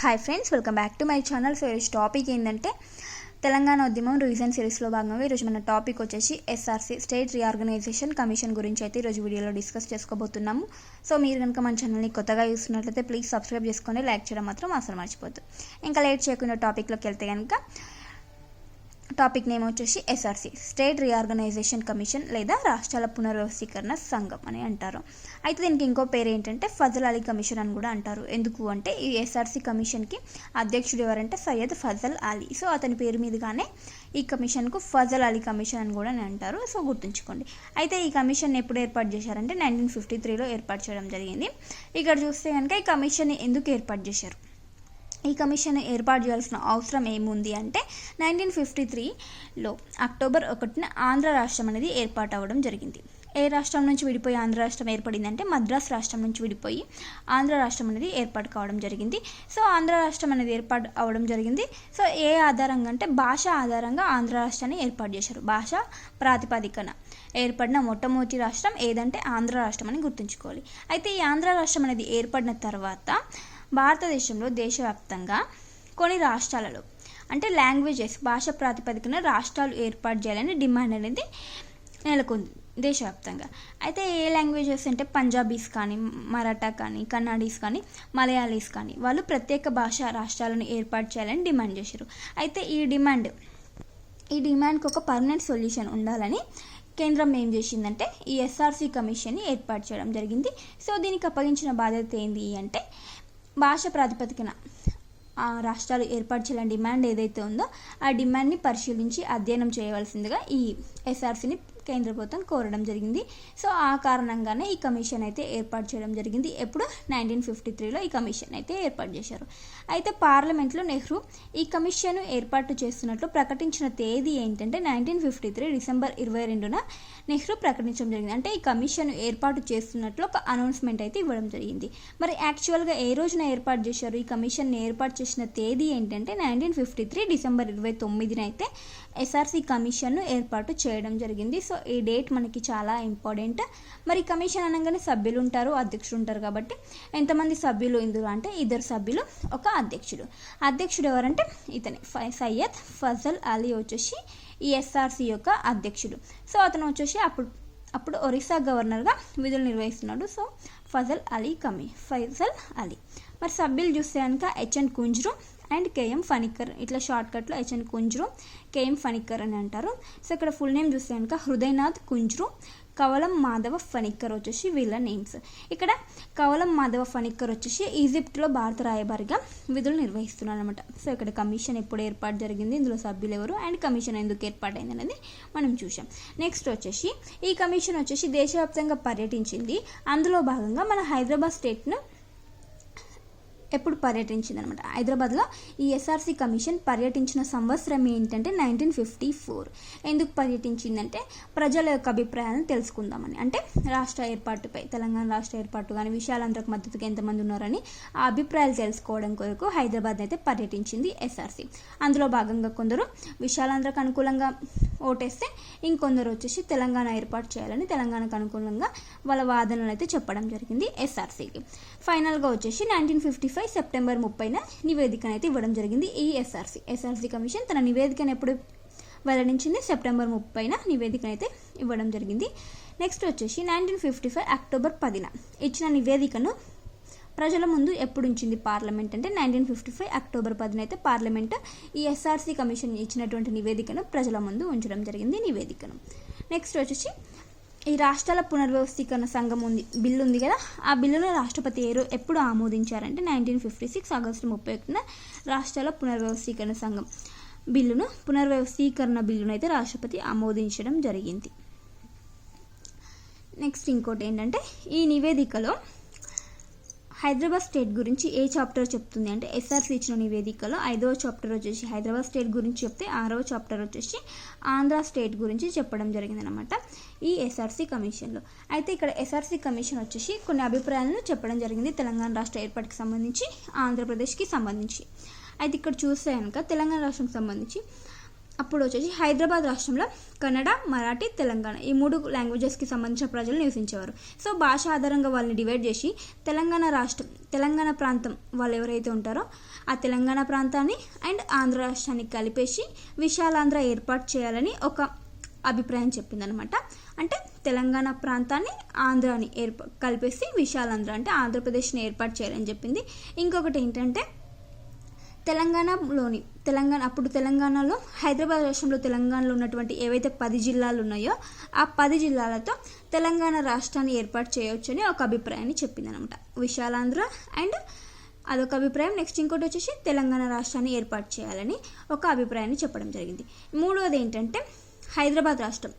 Hi friends welcome back to my channel so ఈరోజు topic ఏంటంటే తెలంగాణ ఉద్యమం రీజన్ సిరీస్లో భాగంగా ఈరోజు మన టాపిక్ వచ్చేసి ఎస్ఆర్సీ స్టేట్ రీఆర్గనైజేషన్ కమిషన్ గురించి అయితే ఈరోజు వీడియోలో డిస్కస్ చేసుకోబోతున్నాము. సో మీరు కనుక మన ఛానల్ని కొత్తగా చూస్తున్నట్లయితే ప్లీజ్ సబ్స్క్రైబ్ చేసుకొని లైక్ చేయడం మాత్రం అసలు మర్చిపోద్దు ఇంకా లేట్ చేయకుండా టాపిక్లోకి వెళ్తే కనుక టాపిక్ నేమ్ వచ్చేసి ఎస్ఆర్సి స్టేట్ రీఆర్గనైజేషన్ కమిషన్ లేదా రాష్ట్రాల పునర్వ్యవస్థీకరణ సంఘం అని అంటారు. అయితే దీనికి ఇంకో పేరు ఏంటంటే ఫజల్ అలీ కమిషన్ అని కూడా అంటారు. ఎందుకు అంటే ఈ ఎస్ఆర్సి కమిషన్కి అధ్యక్షుడు ఎవరంటే సయ్యద్ ఫజల్ అలీ. సో అతని పేరు మీదుగానే ఈ కమిషన్కు ఫజల్ అలీ కమిషన్ అని కూడా అంటారు. సో గుర్తుంచుకోండి. అయితే ఈ కమిషన్ ఎప్పుడు ఏర్పాటు చేశారంటే నైన్టీన్ ఫిఫ్టీ త్రీలో ఏర్పాటు చేయడం జరిగింది. ఇక్కడ చూస్తే కనుక ఈ కమిషన్ని ఎందుకు ఏర్పాటు చేశారు? ఈ కమిషన్ ఏర్పాటు చేయాల్సిన అవసరం ఏముంది అంటే నైన్టీన్ ఫిఫ్టీ త్రీలో అక్టోబర్ ఒకటిన ఆంధ్ర రాష్ట్రం అనేది ఏర్పాటు అవ్వడం జరిగింది. ఏ రాష్ట్రం నుంచి విడిపోయి ఆంధ్ర రాష్ట్రం ఏర్పడిందంటే మద్రాస్ రాష్ట్రం నుంచి విడిపోయి ఆంధ్ర రాష్ట్రం అనేది ఏర్పాటు కావడం జరిగింది. సో ఆంధ్ర రాష్ట్రం అనేది ఏర్పాటు అవ్వడం జరిగింది. సో ఏ ఆధారంగా అంటే భాష ఆధారంగా ఆంధ్ర రాష్ట్రాన్ని ఏర్పాటు చేశారు. భాష ప్రాతిపదికన ఏర్పడిన మొట్టమొదటి రాష్ట్రం ఏదంటే ఆంధ్ర రాష్ట్రం అని గుర్తుంచుకోవాలి. అయితే ఈ ఆంధ్ర రాష్ట్రం అనేది ఏర్పడిన తర్వాత భారతదేశంలో దేశవ్యాప్తంగా కొన్ని రాష్ట్రాలలో అంటే లాంగ్వేజెస్ భాష ప్రాతిపదికన రాష్ట్రాలు ఏర్పాటు చేయాలని డిమాండ్ అనేది నెలకొంది దేశవ్యాప్తంగా. అయితే ఏ లాంగ్వేజెస్ అంటే పంజాబీస్ కానీ మరాఠా కానీ కన్నడీస్ కానీ మలయాళీస్ కానీ వాళ్ళు ప్రత్యేక భాష రాష్ట్రాలను ఏర్పాటు చేయాలని డిమాండ్ చేశారు. అయితే ఈ డిమాండ్ ఈ డిమాండ్కి ఒక పర్మనెంట్ సొల్యూషన్ ఉండాలని కేంద్రం ఏం చేసిందంటే ఈ ఎస్ఆర్సీ కమిషన్ని ఏర్పాటు చేయడం జరిగింది. సో దీనికి అప్పగించిన బాధ్యత ఏంటి అంటే భాష ప్రాతిపదికన ఆ రాష్ట్రాలు ఏర్పాటు చేయాలని డిమాండ్ ఏదైతే ఉందో ఆ డిమాండ్ని పరిశీలించి అధ్యయనం చేయవలసిందిగా ఈ ఎస్ఆర్సీని కేంద్ర ప్రభుత్వం కోరడం జరిగింది. సో ఆ కారణంగానే ఈ కమిషన్ అయితే ఏర్పాటు చేయడం జరిగింది. ఎప్పుడు? నైన్టీన్ ఫిఫ్టీ త్రీలో ఈ కమిషన్ అయితే ఏర్పాటు చేశారు. అయితే పార్లమెంట్లో నెహ్రూ ఈ కమిషన్ ఏర్పాటు చేస్తున్నట్లు ప్రకటించిన తేదీ ఏంటంటే నైన్టీన్ ఫిఫ్టీ త్రీ డిసెంబర్ ఇరవై రెండున నెహ్రూ ప్రకటించడం జరిగింది. అంటే ఈ కమిషన్ ఏర్పాటు చేస్తున్నట్లు ఒక అనౌన్స్మెంట్ అయితే ఇవ్వడం జరిగింది. మరి యాక్చువల్గా ఏ రోజున ఏర్పాటు చేశారు? ఈ కమిషన్ ఏర్పాటు చేసిన తేదీ ఏంటంటే నైన్టీన్ ఫిఫ్టీ త్రీ డిసెంబర్ ఇరవై తొమ్మిదిన అయితే ఎస్ఆర్సీ కమిషన్ను ఏర్పాటు చేయడం జరిగింది. సో ఈ డేట్ మనకి చాలా ఇంపార్టెంట్. మరి కమిషన్ అనగానే సభ్యులు ఉంటారు అధ్యక్షుడు ఉంటారు కాబట్టి ఎంతమంది సభ్యులు ఇందులో అంటే ఇద్దరు సభ్యులు ఒక అధ్యక్షుడు. అధ్యక్షుడు ఎవరంటే ఇతని సయ్యద్ ఫజల్ అలీ వచ్చేసి ఈ ఎస్ఆర్సీ యొక్క అధ్యక్షుడు. సో అతను వచ్చేసి అప్పుడు అప్పుడు ఒరిస్సా గవర్నర్గా విధులు నిర్వహిస్తున్నాడు. సో ఫజల్ అలీ కమి ఫైజల్ అలీ. మరి సభ్యులు చూస్తే కనుక HN Kunzru and KM Panikkar. ఇట్లా షార్ట్కట్లో HN Kunzru K M Panikkar అని అంటారు. సో ఇక్కడ ఫుల్ నేమ్ చూస్తే కనుక హృదయనాథ్ కుంజ్రు కవలం మాధవ ఫణిక్కర్ వచ్చేసి వీళ్ళ నేమ్స్ ఇక్కడ కవలం మాధవ ఫణిక్కర్ వచ్చేసి ఈజిప్ట్లో భారత రాయబారిగా విధులు నిర్వహిస్తున్నారు అనమాట సో ఇక్కడ కమిషన్ ఎప్పుడు ఏర్పాటు జరిగింది ఇందులో సభ్యులు ఎవరు అండ్ కమిషన్ ఎందుకు ఏర్పాటైంది అనేది మనం చూసాం నెక్స్ట్ వచ్చేసి ఈ కమిషన్ వచ్చేసి దేశవ్యాప్తంగా పర్యటించింది. అందులో భాగంగా మన హైదరాబాద్ స్టేట్ను ఎప్పుడు పర్యటించింది అనమాట హైదరాబాద్లో ఈ ఎస్ఆర్సీ కమిషన్ పర్యటించిన సంవత్సరం ఏంటంటే నైన్టీన్ ఫిఫ్టీ ఫోర్. ఎందుకు పర్యటించిందంటే ప్రజల యొక్క అభిప్రాయాలను తెలుసుకుందామని. అంటే రాష్ట్ర ఏర్పాటుపై తెలంగాణ రాష్ట్ర ఏర్పాటు కానీ విశాలాంధ్రకు మద్దతుగా ఎంతమంది ఉన్నారని ఆ అభిప్రాయాలు తెలుసుకోవడం కొరకు హైదరాబాద్ అయితే పర్యటించింది ఎస్ఆర్సీ అందులో భాగంగా కొందరు విశాలాంధ్రకు అనుకూలంగా ఓటేస్తే ఇంకొందరు వచ్చేసి తెలంగాణ ఏర్పాటు చేయాలని తెలంగాణకు అనుకూలంగా వాళ్ళ వాదనలు అయితే చెప్పడం జరిగింది ఎస్ఆర్సీకి ఫైనల్గా వచ్చేసి నైన్టీన్ ఫిఫ్టీ ఫైవ్ సెప్టెంబర్ ముప్పైన నివేదికను అయితే ఇవ్వడం జరిగింది ఈ ఎస్ఆర్సీ. ఎస్ఆర్సీ కమిషన్ తన నివేదికను ఎప్పుడు వెల్లడించింది? సెప్టెంబర్ ముప్పైన నివేదికను అయితే ఇవ్వడం జరిగింది. నెక్స్ట్ వచ్చేసి నైన్టీన్ ఫిఫ్టీ ఫైవ్ అక్టోబర్ పదిన ఇచ్చిన నివేదికను ప్రజల ముందు ఎప్పుడు ఉంచింది పార్లమెంట్ అంటే నైన్టీన్ ఫిఫ్టీ ఫైవ్ అక్టోబర్ పదిన అయితే పార్లమెంట్ ఈ ఎస్ఆర్సీ కమిషన్ ఇచ్చినటువంటి నివేదికను ప్రజల ముందు ఉంచడం జరిగింది నివేదికను. నెక్స్ట్ వచ్చేసి ఈ రాష్ట్రాల పునర్వ్యవస్థీకరణ సంఘం ఉంది బిల్లు ఉంది కదా? ఆ బిల్లును రాష్ట్రపతి ఏరు ఎప్పుడు ఆమోదించారంటే నైన్టీన్ ఫిఫ్టీ సిక్స్ ఆగస్టు ముప్పై ఒకటిన రాష్ట్రాల పునర్వ్యవస్థీకరణ సంఘం బిల్లును పునర్వ్యవస్థీకరణ బిల్లును అయితే రాష్ట్రపతి ఆమోదించడం జరిగింది. నెక్స్ట్ ఇంకోటి ఏంటంటే ఈ నివేదికలో హైదరాబాద్ స్టేట్ గురించి ఏ చాప్టర్ చెప్తుంది అంటే ఎస్ఆర్సి ఇచ్చిన నివేదికలో ఐదవ చాప్టర్ వచ్చేసి హైదరాబాద్ స్టేట్ గురించి చెప్తే ఆరవ చాప్టర్ వచ్చేసి ఆంధ్ర స్టేట్ గురించి చెప్పడం జరిగిందనమాట ఈ ఎస్ఆర్సీ కమిషన్లో. అయితే ఇక్కడ ఎస్ఆర్సీ కమిషన్ వచ్చేసి కొన్ని అభిప్రాయాలను చెప్పడం జరిగింది తెలంగాణ రాష్ట్ర ఏర్పాటుకి సంబంధించి ఆంధ్రప్రదేశ్కి సంబంధించి. అయితే ఇక్కడ చూస్తే కనుక తెలంగాణ రాష్ట్రంకి సంబంధించి అప్పుడు వచ్చేసి హైదరాబాద్ రాష్ట్రంలో కన్నడ మరాఠీ తెలంగాణ ఈ మూడు లాంగ్వేజెస్కి సంబంధించిన ప్రజలు నివసించేవారు. సో భాష ఆధారంగా వాళ్ళని డివైడ్ చేసి తెలంగాణ రాష్ట్రం తెలంగాణ ప్రాంతం వాళ్ళు ఎవరైతే ఉంటారో ఆ తెలంగాణ ప్రాంతాన్ని అండ్ ఆంధ్ర రాష్ట్రాన్ని కలిపేసి విశాలాంధ్ర ఏర్పాటు చేయాలని ఒక అభిప్రాయం చెప్పిందనమాట అంటే తెలంగాణ ప్రాంతాన్ని ఆంధ్రాని ఏర్ప కలిపేసి విశాలాంధ్ర అంటే ఆంధ్రప్రదేశ్ని ఏర్పాటు చేయాలని చెప్పింది. ఇంకొకటి ఏంటంటే తెలంగాణలోని తెలంగాణ అప్పుడు తెలంగాణలో హైదరాబాద్ రాష్ట్రంలో తెలంగాణలో ఉన్నటువంటి ఏవైతే పది జిల్లాలు ఉన్నాయో ఆ పది జిల్లాలతో తెలంగాణ రాష్ట్రాన్ని ఏర్పాటు చేయవచ్చని ఒక అభిప్రాయాన్ని చెప్పిందనమాట. విశాలాంధ్ర అండ్ అదొక అభిప్రాయం. నెక్స్ట్ ఇంకోటి వచ్చేసి తెలంగాణ రాష్ట్రాన్ని ఏర్పాటు చేయాలని ఒక అభిప్రాయాన్ని చెప్పడం జరిగింది. మూడవది ఏంటంటే హైదరాబాద్ రాష్ట్రం.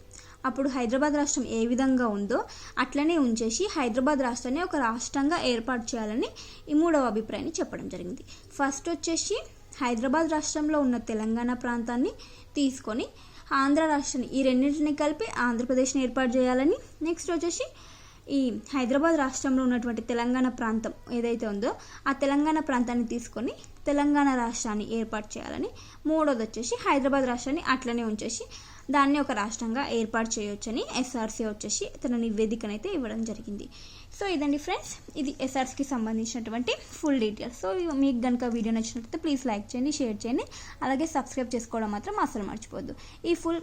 అప్పుడు హైదరాబాద్ రాష్ట్రం ఏ విధంగా ఉందో అట్లనే ఉంచేసి హైదరాబాద్ రాష్ట్రాన్ని ఒక రాష్ట్రంగా ఏర్పాటు చేయాలని ఈ మూడవ అభిప్రాయాన్ని చెప్పడం జరిగింది. ఫస్ట్ వచ్చేసి హైదరాబాద్ రాష్ట్రంలో ఉన్న తెలంగాణ ప్రాంతాన్ని తీసుకొని ఆంధ్ర రాష్ట్రాన్ని ఈ రెండింటిని కలిపి ఆంధ్రప్రదేశ్ని ఏర్పాటు చేయాలని. నెక్స్ట్ వచ్చేసి ఈ హైదరాబాద్ రాష్ట్రంలో ఉన్నటువంటి తెలంగాణ ప్రాంతం ఏదైతే ఉందో ఆ తెలంగాణ ప్రాంతాన్ని తీసుకొని తెలంగాణ రాష్ట్రాన్ని ఏర్పాటు చేయాలని. మూడోది వచ్చేసి హైదరాబాద్ రాష్ట్రాన్ని అట్లనే ఉంచేసి దాన్ని ఒక రాష్ట్రంగా ఏర్పాటు చేయొచ్చని ఎస్ఆర్సీ వచ్చేసి తన నివేదికనైతే ఇవ్వడం జరిగింది. సో ఇదండి ఫ్రెండ్స్. ఇది ఎస్ఆర్సీకి సంబంధించినటువంటి ఫుల్ డీటెయిల్స్. సో మీకు కనుక వీడియో నచ్చినట్లయితే ప్లీజ్ లైక్ చేయండి షేర్ చేయండి. అలాగే సబ్స్క్రైబ్ చేసుకోవడం మాత్రం అసలు మర్చిపోద్దు ఈ ఫుల్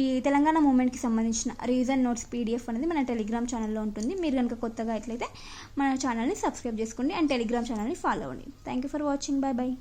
ఈ తెలంగాణ మూమెంట్కి సంబంధించిన రీజన్ నోట్స్ పీడిఎఫ్ అనేది మన టెలిగ్రామ్ ఛానల్లో ఉంటుంది. మీరు కనుక కొత్తగా ఎట్లయితే మన ఛానల్ని సబ్స్క్రైబ్ చేసుకోండి అండ్ టెలిగ్రామ్ ఛానల్ని ఫాలో అవ్వండి. Thank you for watching. Bye bye